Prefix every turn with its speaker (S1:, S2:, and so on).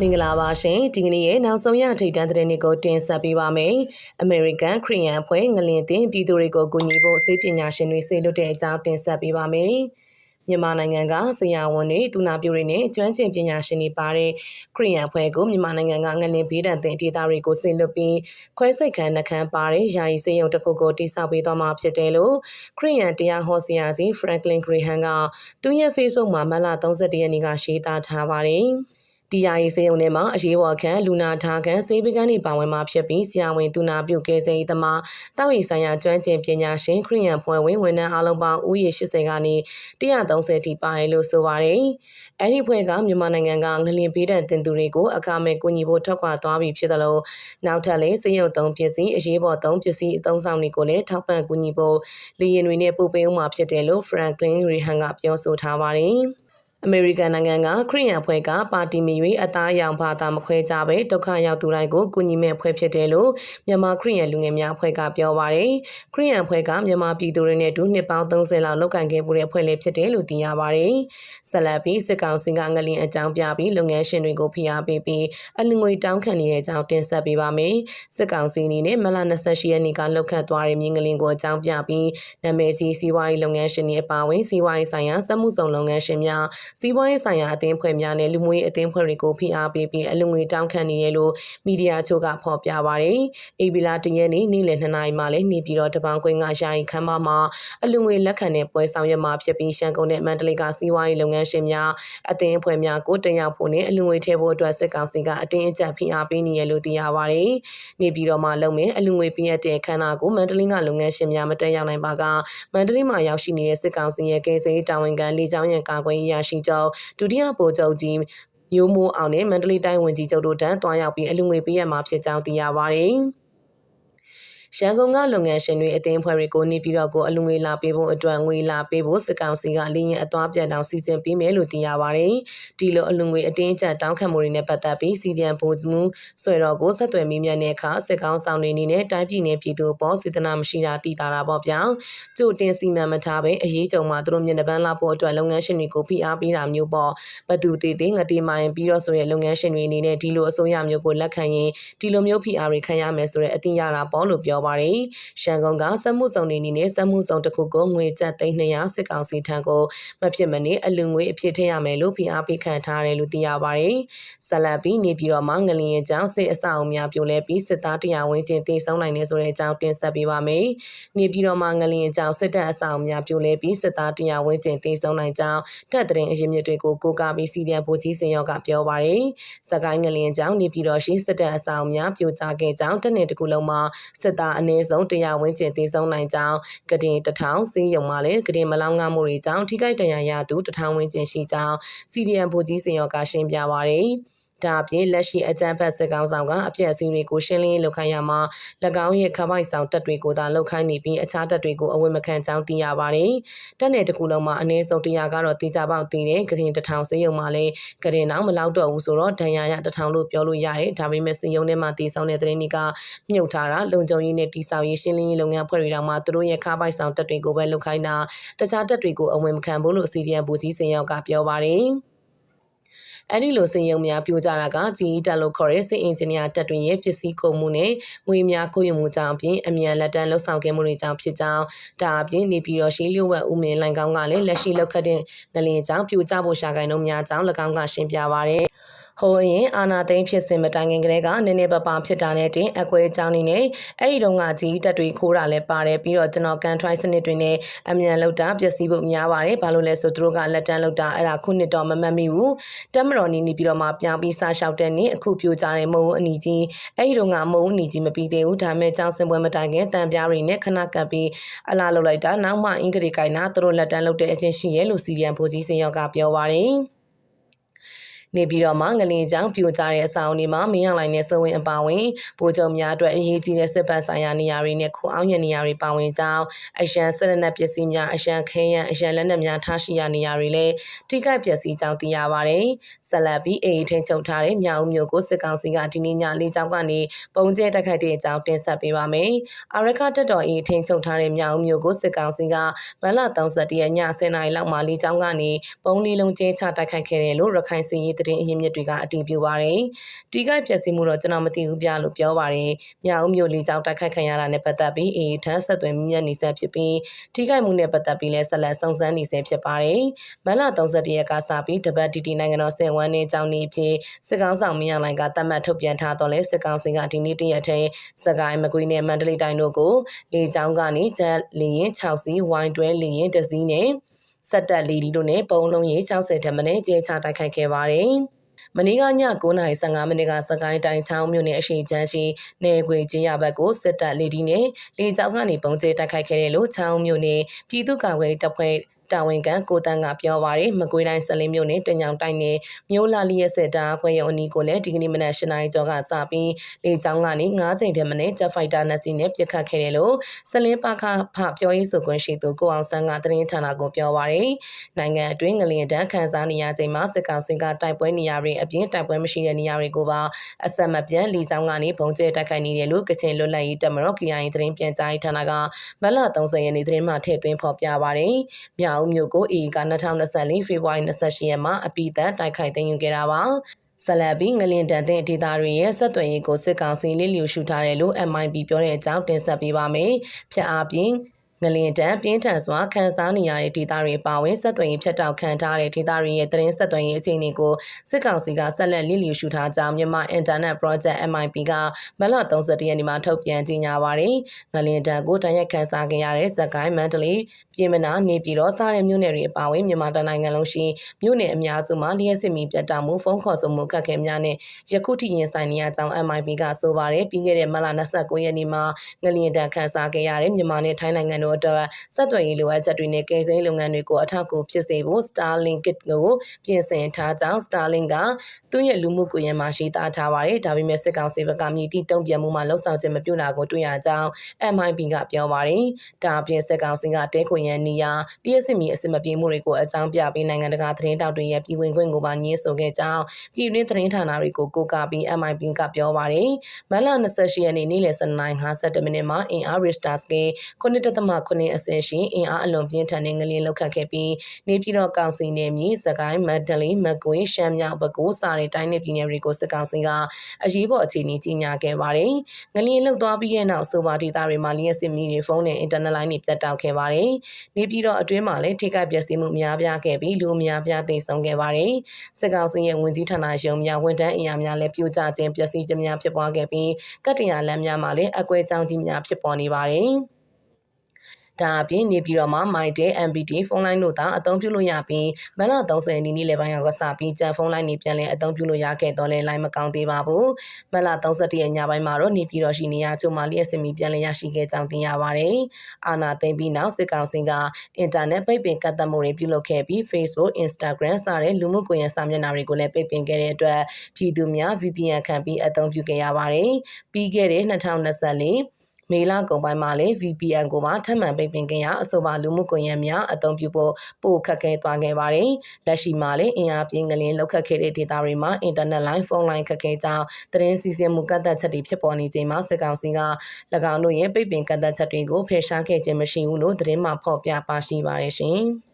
S1: မင်္ဂလာပါရှင်ဒီကနေ့ရဲ့နောက်ဆုံးရထိပ်တန်းသတင်းတွေကိုတင်ဆက်ပေးပါမယ်။ American Korean အဖွဲ့ငလင်တင်ပြည်သူတွေကိုကူညီဖို့စေပညာရှင်တွေစေလွတ်တဲ့အကြောင်းတင်ဆက်ပေးပါမယ်။မြန်မာနိုင်ငံကဆရာဝန်တွေသူနာပြုတွေနဲ့ကျွမ်းကျင်ပညာရှင်တွေပါတဲ့ခရီးယန်အဖွဲ့ကိုမြန်မာနိုင်ငံကငလင်ဘေးဒဏ်သင့်ဒေသတွေကိုစေလွတ်ပြီးခွဲစိတ်ခန်းနှခမ်းပါတဲ့ယာယီစေယုံတစ်ခုကိုတိစောက်ပေးသွားမှာဖြစ်တယ်လို့ခရီးယန်တရားဟောဆရာကြီး Franklin Graham ကသူ့ရဲ့ Facebook မှာမတ်လ31ရက်နေ့ကရှင်းသားထားပါတယ်။ ဒီယာရေးစေယုံထဲမှာအရေးပေါ်ခံလူနာထားခံစေပကန်းတွေပါဝင်မှာဖြစ်ပြီးဆရာဝန်သူနာပြုကဲဆယ်သမားတောက်ရီဆိုင်ရာကျွမ်းကျင်ပညာရှင်ခရီးယန်ဖွဲ့ဝင်ဝန်ထမ်းအလုံးပေါင်းဦးရေ80ကနေ130ထိပါတယ်လို့ဆိုပါတယ်။အဲဒီဖွဲ့ကမြန်မာနိုင်ငံကငလင်ပေးတဲ့တင်သူတွေကိုအခမဲ့ကူညီဖို့ထွက်ခွာသွားပြီဖြစ်တယ်လို့နောက်ထပ်လည်းစေယုံသုံးပစ္စည်းအရေးပေါ်သုံးပစ္စည်းအသုံးဆောင်တွေကိုလည်းထောက်ပံ့ကူညီဖို့လေရင်တွေနဲ့ပို့ပေးဦးမှာဖြစ်တယ်လို့ Franklin Rehan ကပြောဆိုထားပါတယ်။ အမေရိကန်နိုင်ငံကခရီးရန်ဖွဲ့ကပါတီမီ၍အသားရောင်ဘာသာမခွဲကြပဲဒုက္ခရောက်သူတိုင်းကိုကူညီမဲ့ဖွဲ့ဖြစ်တယ်လို့မြန်မာခရီးရန်လူငယ်များအဖွဲ့ကပြောပါရယ်ခရီးရန်ဖွဲ့ကမြန်မာပြည်သူတွေနဲ့တူနှစ်ပေါင်း30လောက်လောက်ကန်ခဲ့မှုတဲ့ဖွဲ့လေးဖြစ်တယ်လို့သိရပါရယ်ဆက်လက်ပြီးစစ်ကောင်စီကငလင်အကြောင်းပြပြီးလုပ်ငန်းရှင်တွေကိုဖိအားပေးပြီးအလူငွေတောင်းခံနေတဲ့အကြောင်းတင်ဆက်ပေးပါမယ်စစ်ကောင်စီအနေနဲ့မလ28ရက်နေ့ကလှုပ်ခတ်သွားတဲ့မြင်းငလင်ကိုအကြောင်းပြပြီးနာမည်ကြီးစီးပွားရေးလုပ်ငန်းရှင်တွေအပါအဝင်စီးပွားရေးဆိုင်ရာစက်မှုဆောင်လုပ်ငန်းရှင်များစီးပွားရေးဆိုင်ရာအသင်းဖွဲ့များနဲ့လူမှုရေးအသင်းဖွဲ့တွေကိုဖိအားပေးပြီးအလူငွေတောင်းခံနေရလို့မီဒီယာချို့ကဖော်ပြပါရယ်။အေဘီလာတရက်နေ့နေ့လယ်2နာရီမှလည်းနေပြည်တော်တပန်းကွင်းကယာယီခမ်းမမှာအလူငွေလက်ခံတဲ့ပွဲဆောင်ရွက်မှာဖြစ်ပြီးရှမ်းကုန်းနဲ့မန္တလေးကစီးပွားရေးလုပ်ငန်းရှင်များအသင်းအဖွဲ့များကိုတင်ရောက်ဖို့နဲ့အလူငွေထည့်ဖို့အတွက်စစ်ကောင်စီကအတင်းအကျပ်ဖိအားပေးနေရလို့သိရပါရယ်။နေပြည်တော်မှာလုံမဲ့အလူငွေပြည့်တဲ့ခန္ဓာကိုမန္တလေးကလုပ်ငန်းရှင်များမတက်ရောက်နိုင်ပါကမန္တလေးမှာရောက်ရှိနေတဲ့စစ်ကောင်စီရဲ့ကယ်ဆယ်ရေးတာဝန်ခံလေကြောင်းရန်ကာကွယ်ရေးရရှိချုပ်ဒုတိယဗိုလ်ချုပ်ကြီးမျိုးမိုးအောင်နဲ့မန္တလေးတိုင်းဝန်ကြီးချုပ်တို့တန်းတွားရောက်ပြီးအလူငွေပေးရမှာဖြစ်ကြောင်းသိရပါဗျ။ ရန်ကုန်ကလုပ်ငန်းရှင်တွေအသင်းဖွဲ့တွေကိုနေပြည်တော်ကိုအလူငွေလာပေးဖို့အတွက်ငွေလာပေးဖို့စစ်ကောင်စီကလေရင်အသွားပြန်တောင်စီစဉ်ပေးမယ်လို့သိရပါတယ်။ဒီလိုအလူငွေအတင်းအကျပ်တောင်းခံမှုတွေနဲ့ပတ်သက်ပြီးစီဒီအန်ဗိုလ်မှုဆွေတော်ကိုဆက်သွယ်မိမြတ်တဲ့အခါစစ်ကောင်ဆောင်တွေအနေနဲ့တိုင်းပြည်နယ်ပြည်သူပေါ်စေတနာမရှိတာသိတာတာပေါ့ဗျာ။ကြိုတင်စီမံမထားပဲအရေးကြုံမှာသူတို့မျက်နှာပန်းလာဖို့အတွက်လုပ်ငန်းရှင်တွေကိုဖိအားပေးတာမျိုးပေါ့။ဘသူတည်တည်ငတိမိုင်းပြီးတော့ဆိုတဲ့လုပ်ငန်းရှင်တွေအနေနဲ့ဒီလိုအစိုးရမျိုးကိုလက်ခံရင်ဒီလိုမျိုးဖိအားတွေခံရမယ်ဆိုတဲ့အတင်ရတာပေါ့လို့ပြောပါတယ်။ရန်ကုန်ကစက်မှုဆောင်နေနေနဲ့စက်မှုဆောင်တစ်ခုကိုငွေကျပ်သိန်း200စစ်ကောင်စီထံကိုမဖြစ်မနေအလူငွေအဖြစ်ထည့်ရမယ်လို့ဖိအားပေးခံထားရတယ်လို့သိရပါတယ်။ဆက်လက်ပြီးနေပြည်တော်မှာငလျင်ကြောင့်စစ်အဆောက်အဦများပြိုလဲပြီးစစ်သားတရားဝင်ချင်းတည်ဆုံနိုင်နေဆိုတဲ့အကြောင်းတင်ဆက်ပေးပါမယ်။နေပြည်တော်မှာငလျင်ကြောင့်စစ်တပ်အဆောက်အဦများပြိုလဲပြီးစစ်သားတရားဝင်ချင်းတည်ဆုံနိုင်ကြောင်းတပ်တဲ့အရင်မြစ်တွေကိုကိုကာပြီးစီဒီအန်ဗိုလ်ကြီးစင်ရော့ကပြောပါတယ်။စကိုင်းငလျင်ကြောင့်နေပြည်တော်ရှိစစ်တပ်အဆောက်အဦများပြိုကျခဲ့ကြောင်းတနေ့တကူလုံးမှာစစ်သားအနည်းဆုံး100ဝန်းကျင်တည်ဆုံနိုင်ကြောင်းကတင်တထောင်စီးရုံမှာလည်းကတင်မလောင်းငမှုတွေကြောင့်ထိခိုက်ဒဏ်ရာရသူတထောင်ဝန်းကျင်ရှိကြောင်း CDM ဗိုလ်ကြီးစင်ရောကရှင်းပြပါရယ် ဒါအပြင်လက်ရှိအကြမ်းဖက်စစ်ကောင်ဆောင်ကအပြည့်အစည်းတွေကိုရှင်းလင်းလုပ်ခိုင်းရမှာ၎င်းရဲ့ခပိုက်ဆောင်တပ်တွေကိုသာလုပ်ခိုင်းနေပြီးအခြားတပ်တွေကိုအဝယ်မခံကြောင်းသိရပါတယ်။တပ်နယ်တစ်ခုလုံးမှာအနည်းဆုံး100ကတော့တေချာပေါက်တည်တဲ့ဂရင်တထောင်စေယုံမှာလည်းဂရင်တော့မလောက်တော့ဘူးဆိုတော့ဒဏ်ရာရတထောင်လို့ပြောလို့ရတယ်။ဒါပေမဲ့စေယုံထဲမှာတည်ဆောင်တဲ့သတင်းတွေကမြုပ်ထားတာလုံခြုံရေးနဲ့တိစောက်ရေးရှင်းလင်းရေးလုပ်ငန်းဖွဲ့တွေတောင်မှသူတို့ရဲ့ခပိုက်ဆောင်တပ်တွေကိုပဲလုပ်ခိုင်းတာတခြားတပ်တွေကိုအဝယ်မခံဘူးလို့စီဒီအမ်ဘူကြီးစင်ရောက်ကပြောပါတယ်။ အဲ့ဒီလိုစင်ယုံများပြိုကျတာကဂျီတက်လို့ခေါ်တဲ့စစ်အင်ဂျင်နီယာတပ်တွင်ရဲ့ပစ္စည်းကုန်မှုနဲ့ငွေများခိုးယူမှုကြောင့်အပြင်အမြန်လက်တန်းလှုပ်ဆောင်ခဲ့မှုတွေကြောင့်ဖြစ်ကြောင်းဒါအပြင်နေပြည်တော်ရှိလျှို့ဝှက်ဦးမင်းလိုင်ကောင်းကလည်းလက်ရှိလောက်ခတ်တဲ့ငလင်ကြောင့်ပြိုကျဖို့ရှာကိုင်းတို့များကြောင့်၎င်းကရှင်းပြပါရယ် ဟိုရင်အာနာသိန်းဖြစ်စဉ်မတိုင်ခင်ကလေးကနည်းနည်းပပဖြစ်တာနဲ့တင်အကွဲအကြောင်းနေနဲ့အဲ့ဒီတုန်းကကြီးတက်တွေခိုးတာလည်းပါတယ်ပြီးတော့ကျွန်တော်ကန်ထရိုင်းစနစ်တွေနဲ့အမြန်လောက်တာပျက်စီးဖို့များပါတယ်ဘာလို့လဲဆိုသူတို့ကလက်တန်းလောက်တာအဲ့ဒါခုနှစ်တော့မမှတ်မိဘူးတက်မတော်နေနေပြီးတော့မှပြောင်းပြီးစားလျှောက်တဲ့နေ့အခုပြိုကြတဲ့မုံအနီကြီးအဲ့ဒီတုန်းကမုံအနီကြီးမပြီးသေးဘူးဒါမဲ့ကြောင်းစင်ပွဲမတိုင်ခင်တန်ပြားတွေနဲ့ခဏကပ်ပြီးအလားလောက်လိုက်တာနောက်မှအင်္ဂလိပ်ကိုင်းနာသူတို့လက်တန်းလောက်တဲ့အချင်းရှိရဲ့လို့စီရီယန်ဖိုဂျီစင်ရော့ကပြောပါတယ် နေပြီးတော့မှငလင်ကြောင့်ပြိုကျတဲ့အဆောင်တွေမှာမင်းအောင်လိုင်းနဲ့စဝင်အပါဝင်ဗိုလ်ချုပ်များအတွက်အရေးကြီးတဲ့စစ်ပတ်ဆိုင်ရာနေရာတွေနဲ့ခိုအောင်ရနေရာတွေပါဝင်ကြောင်းအရန်ဆက်လက်နက်ပစ္စည်းများအရန်ခဲယံအရန်လက်နက်များထားရှိရာနေရာတွေလည်းထိခိုက်ပျက်စီးကြောင်းသိရပါတယ်။ဆက်လက်ပြီးအေးထိန်ချုပ်ထားတဲ့မြောက်ဦးမြို့ကိုစစ်ကောင်စီကဒီနေ့ညလေးကြောင်းကနေပုံကျဲတိုက်ခိုက်တဲ့အကြောင်းတင်ဆက်ပေးပါမယ်။အာရခတက်တော်အေးထိန်ချုပ်ထားတဲ့မြောက်ဦးမြို့ကိုစစ်ကောင်စီကမလ31ရက်ည10:00နာရီလောက်မှာလေးကြောင်းကနေပုံလေးလုံးကျဲချတိုက်ခိုက်ခဲ့တယ်လို့ရခိုင်စီရေးသတင်းအရင်းမြစ်တွေကအတည်ပြုပါတယ်။တီကိုက်ပျက်စီးမှုတော့ကျွန်တော်မသိဘူးပြလို့ပြောပါတယ်။မြောက်ဦးမြို့လေးကြောင်တိုက်ခိုက်ခံရတာနဲ့ပတ်သက်ပြီးအေးထန်းဆက်သွယ်မြင့်မြတ်နေဆက်ဖြစ်ပြီးတီကိုက်မှုနဲ့ပတ်သက်ပြီးလည်းဆက်လက်စုံစမ်းနေဆဲဖြစ်ပါတယ်။မလ31ရက်ကစပြီးတပတ်တီတီနိုင်ငံတော်စင်ဝမ်းနေကြောင်းနေဖြစ်စစ်ကောင်ဆောင်မင်းအောင်လိုင်ကတတ်မှတ်ထုတ်ပြန်ထားတော့လဲစစ်ကောင်စီကဒီနေ့တရက်ထဲစကိုင်းမကွေးနဲ့မန္တလေးတိုင်းတို့ကိုလေကြောင်းကနေချက်လေရင်6စီးဝိုင်းတွဲလေရင်တစ်စီးနဲ့ စက်တက်လီဒီတို့နဲ့ပုံလုံးရေး60ထက်မနည်းကျေချတိုက်ခိုက်ခဲ့ပါတယ်။မနေ့ကည9:15မိနစ်ကစကိုင်းတိုင်းချောင်းမြို့နယ်အရှိချမ်းရှိနေခွေချင်းရဘက်ကိုစစ်တပ်လေဒီနဲ့လေကြောင်းကနေပုံကျဲတိုက်ခိုက်ခဲ့တယ်လို့ချောင်းမြို့နယ်ပြည်သူ့ကာကွယ်တပ်ဖွဲ့ တာဝန်ခံကိုတန်းကပြောပါရယ်မကွေးတိုင်းဆလင်းမြို့နယ်တညောင်တိုင်းနယ်မြို့လာလျက်စစ်တာခွဲရုံအနီးကိုလည်းဒီကနေ့မနက်၈နာရီကျော်ကစပြီးလေကြောင်းကနေ9ချိန်တည်းမနေ့ဂျက်ဖိုက်တာနှစ်စီးနဲ့ပစ်ခတ်ခဲ့တယ်လို့ဆလင်းပါခဖပြောရေးဆိုခွင့်ရှိသူကိုအောင်ဆန်းကသတင်းဌာနကိုပြောပါရယ်နိုင်ငံအတွင်းငလျင်တန်းခန်းစားနေရချိန်မှာစစ်ကောင်စီကတိုက်ပွဲနေရာတွေအပြင်တိုက်ပွဲမရှိတဲ့နေရာတွေကိုပါအဆက်မပြတ်လေကြောင်းကနေပုံကျဲတိုက်ခိုက်နေတယ်လို့ကချင်လွတ်လပ်ရေးတပ်မတော် KIA သတင်းပြန်ကြားရေးဌာနကမလ30ရက်နေ့သတင်းမှထည့်သွင်းဖော်ပြပါရယ်မြောက်ဦးမြို့ကို AA က2024ဖေဖော်ဝါရီ28ရက်မှာအပိသက်တိုက်ခိုက်သိမ်းယူခဲ့တာပါဆလဘီငလင်တန်တဲ့ဒေတာတွေရဲ့ဆက်သွယ်ရေးကိုစစ်ကောင်စီလစ်လျူရှုထားတယ်လို့ MIB ပြောတဲ့အကြောင်းတင်ဆက်ပေးပါမယ်။ဖြတ်အားဖြင့် ငလင်တန်ပြင်းထန်စွာခန်းစားနေရတဲ့ဒေသတွေပါဝင်ဆက်သွယ်ရေးဖြတ်တောက်ခံထားတဲ့ဒေသတွေရဲ့သတင်းဆက်သွယ်ရေးအခြေအနေကိုစစ်ကောင်စီကဆက်လက်လစ်လျူရှုထားကြောင်းမြန်မာ Internet Project MIP ကမလ31ရက်နေ့မှာထုတ်ပြန်ကြေညာပါတယ်။ငလင်တန်ကိုတန်ရက်ခန်းစားခဲ့ရတဲ့ဇက်ကိုင်းမန္တလေးပြည်မနာနေပြည်တော်စားတဲ့မြို့နယ်တွေအပါအဝင်မြန်မာတိုင်းနိုင်ငံလုံးရှိမြို့နယ်အများစုမှာလျှက်စစ်မီပြတ်တောက်မှုဖုန်းခေါ်ဆိုမှုခက်ခဲများနဲ့ယခုထိရင်ဆိုင်နေရကြောင်း MIP ကဆိုပါတယ်။ပြီးခဲ့တဲ့မလ29ရက်နေ့မှာငလင်တန်ခန်းစားခဲ့ရတဲ့မြန်မာနဲ့ထိုင်းနိုင်ငံတို့အတွက်ဆက်သွယ်ရေးလိုအပ်ချက်တွေနဲ့ကယ်ဆယ်လုပ်ငန်းတွေကိုအထောက်အကူဖြစ်စေဖို့ Starlink Kit ကိုပြင်ဆင်ထားကြောင်း Starlink ကသူ့ရဲ့လူမှုကွန်ရက်မှာရှိသားထားပါတယ်။ဒါပေမဲ့စစ်ကောင်စီဘက်ကမြည်သည့်တုံ့ပြန်မှုမှာလှုပ်ဆောင်ခြင်းမပြုတာကိုတွေ့ရကြောင်း MIP ကပြောပါတယ်။ဒါအပြင်စစ်ကောင်စီကတဲခွင်ရန်နေရာတရက်စစ်မီအစစ်မပြေမှုတွေကိုအကြောင်းပြပြီးနိုင်ငံတကာသတင်းတောက်တွေရဲ့ပြည်ဝင်ခွင့်ကိုပါညှင်းဆိုခဲ့ကြောင်းပြည်တွင်းသတင်းဌာနတွေကိုကိုးကားပြီး MIP ကပြောပါတယ်။မလ28ရက်နေ့နေ့လယ်7:52မိနစ်မှာအင်အား Richter scale 9.9အဆင့်ရှိအင်အားအလွန်ပြင်းထန်တဲ့ငလျင်လောက်ခတ်ခဲ့ပြီးနေပြည်တော်ကောင်စီနယ်မြေစကိုင်းမန္တလေးမကွေးရှမ်းမြောက်ဘက်ကိုစာတဲ့တိုင်းနယ်ပြည်နယ်တွေကိုစစ်ကောင်စီကအရေးပေါ်အခြေအနေကြီးညာခဲ့ပါတယ်။ငလျင်လှုပ်သွားပြီးတဲ့နောက်ဆိုပါဒေတာတွေမှာလျှက်စစ်မီတွေဖုန်းနဲ့အင်တာနက်လိုင်းတွေပြတ်တောက်ခဲ့ပါတယ်။နေပြည်တော်အတွင်းမှာလည်းထိခိုက်ပျက်စီးမှုများပြားခဲ့ပြီးလူအများပြားသိဆုံးခဲ့ပါတယ်။စစ်ကောင်စီရဲ့ဝင်ကြီးဌာနရုံးများဝန်ထမ်းအင်အားများလည်းပြိုကျခြင်းပျက်စီးခြင်းများဖြစ်ပွားခဲ့ပြီးကတ္တရာလမ်းများမှာလည်းအကွဲကြောင်းကြီးများဖြစ်ပေါ်နေပါတယ်။ ဒါအပြင်နေပြည်တော်မှာ MyDay MPT ဖုန်းလိုင်းတို့သာအသုံးပြုလို့ရပြီးမလ30ရက်နေ့နေ့လယ်ပိုင်းကစပြီးကြံဖုန်းလိုင်းတွေပြန်လည်အသုံးပြုလို့ရခဲ့တော့လဲလိုင်းမကောင်းသေးပါဘူး။မလ31ရက်ညပိုင်းမှာတော့နေပြည်တော်ရှိနေရာချို့မှာလျှက်စင်မီပြန်လည်ရရှိခဲ့ကြောင်းသိရပါတယ်။အာနာသိမ့်ပြီးနောက်စစ်ကောင်စီကအင်တာနက်ပိတ်ပင်ကတ်သက်မှုတွေပြုလုပ်ခဲ့ပြီး Facebook, Instagram စတဲ့လူမှုကွန်ရက်စာမျက်နှာတွေကိုလည်းပိတ်ပင်ခဲ့တဲ့အတွက်ပြည်သူများ VPN ခံပြီးအသုံးပြုခဲ့ရပါတယ်။ပြီးခဲ့တဲ့2024 မေလကုန်ပိုင်းမှာလည်း VPN ကိုပါထပ်မံပိတ်ပင်ခင်ရအဆိုပါလူမှုကွန်ရက်များအသုံးပြုဖို့ပို့ခတ်ခဲသွားခဲ့ပါတယ်။လက်ရှိမှာလည်းအင်အားပြင်းကလေးလောက်ခတ်ခဲ့တဲ့ဒေတာတွေမှာအင်တာနက်လိုင်းဖုန်းလိုင်းခက်ခဲကြောင်းသတင်းစီစဉ်မှုကန့်သက်ချက်တွေဖြစ်ပေါ်နေချိန်မှာစစ်ကောင်စီက၎င်းတို့ရဲ့ပိတ်ပင်ကန့်သက်ချက်တွေကိုဖယ်ရှားခဲ့ခြင်းမရှိဘူးလို့သတင်းမှဖော်ပြပါရှိပါတယ်ရှင်။